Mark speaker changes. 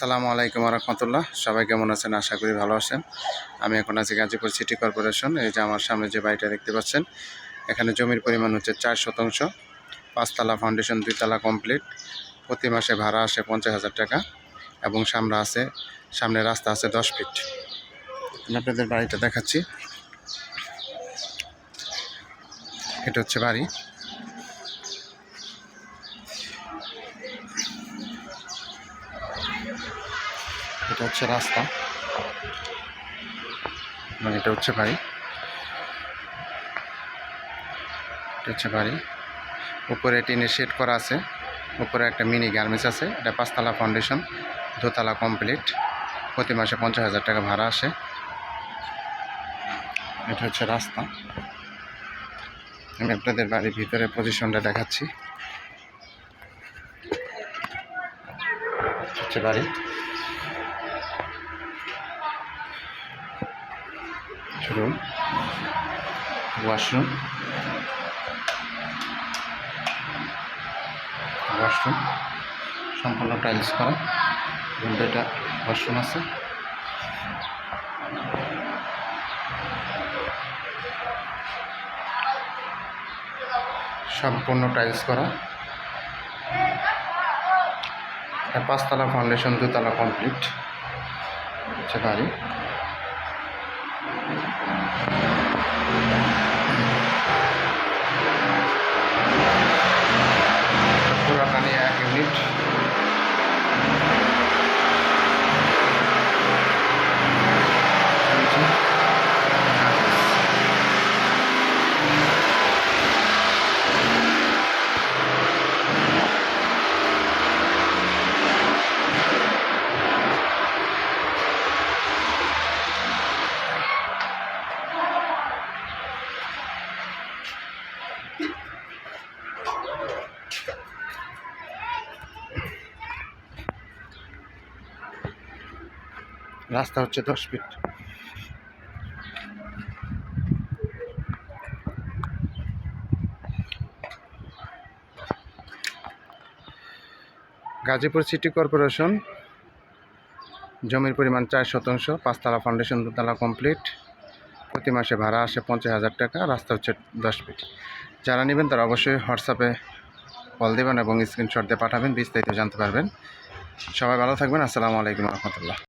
Speaker 1: সালামু আলাইকুম রহমতুল্লাহ সবাই কেমন আছেন? আশা করি ভালো আছেন। আমি এখন আছি গাজীপুর সিটি কর্পোরেশন। এই যে আমার সামনে যে বাড়িটা দেখতে পাচ্ছেন, এখানে জমির পরিমাণ হচ্ছে চার শতাংশ। পাঁচতলা ফাউন্ডেশন দুইতলা কমপ্লিট প্রতি মাসে ভাড়া আসে পঞ্চাশ হাজার টাকা এবং সামনে আছে, সামনে রাস্তা আছে দশ ফিট আমি আপনাদের বাড়িটা দেখাচ্ছি। এটা হচ্ছে বাড়ি। এটা হচ্ছে রাস্তা। মানে এটা হচ্ছে বাড়ি। এটা হচ্ছে বাড়ি। উপরে টিনের শেড করা আছে। উপরে একটা মিনি গার্মেন্টস আছে। এটা পাঁচতলা ফাউন্ডেশন। দোতলা কমপ্লিট। প্রতি মাসে পঞ্চাশ হাজার টাকা ভাড়া আসে। এটা হচ্ছে রাস্তা। আমি আপনাদের বাড়ির ভিতরে পজিশনটা দেখাচ্ছি। হচ্ছে বাড়ি। রুম ওয়াশরুম ওয়াশরুম সম্পূর্ণ টাইলস করা এবং দুইটা ওয়াশরুম আছে। সম্পূর্ণ টাইলস করা। এটা পাঁচতলা ফাউন্ডেশন দুতলা কমপ্লিট হচ্ছে বাড়ি। পুরাটানি রাস্তা হচ্ছে দশ ফিট। গাজীপুর সিটি কর্পোরেশন, জমির পরিমাণ চার শতাংশ, পাঁচতলা ফাউন্ডেশন দুতলা কমপ্লিট প্রতি মাসে ভাড়া আসে পঞ্চাশ হাজার টাকা, রাস্তা হচ্ছে দশ ফিট। যারা নেবেন তারা অবশ্যই হোয়াটসঅ্যাপে কল দেবেন এবং স্ক্রিনশট দিয়ে পাঠাবেন, বিস্তারিত জানতে পারবেন। সবাই ভালো থাকবেন, আসসালামু আলাইকুম রহমতুল্লাহ।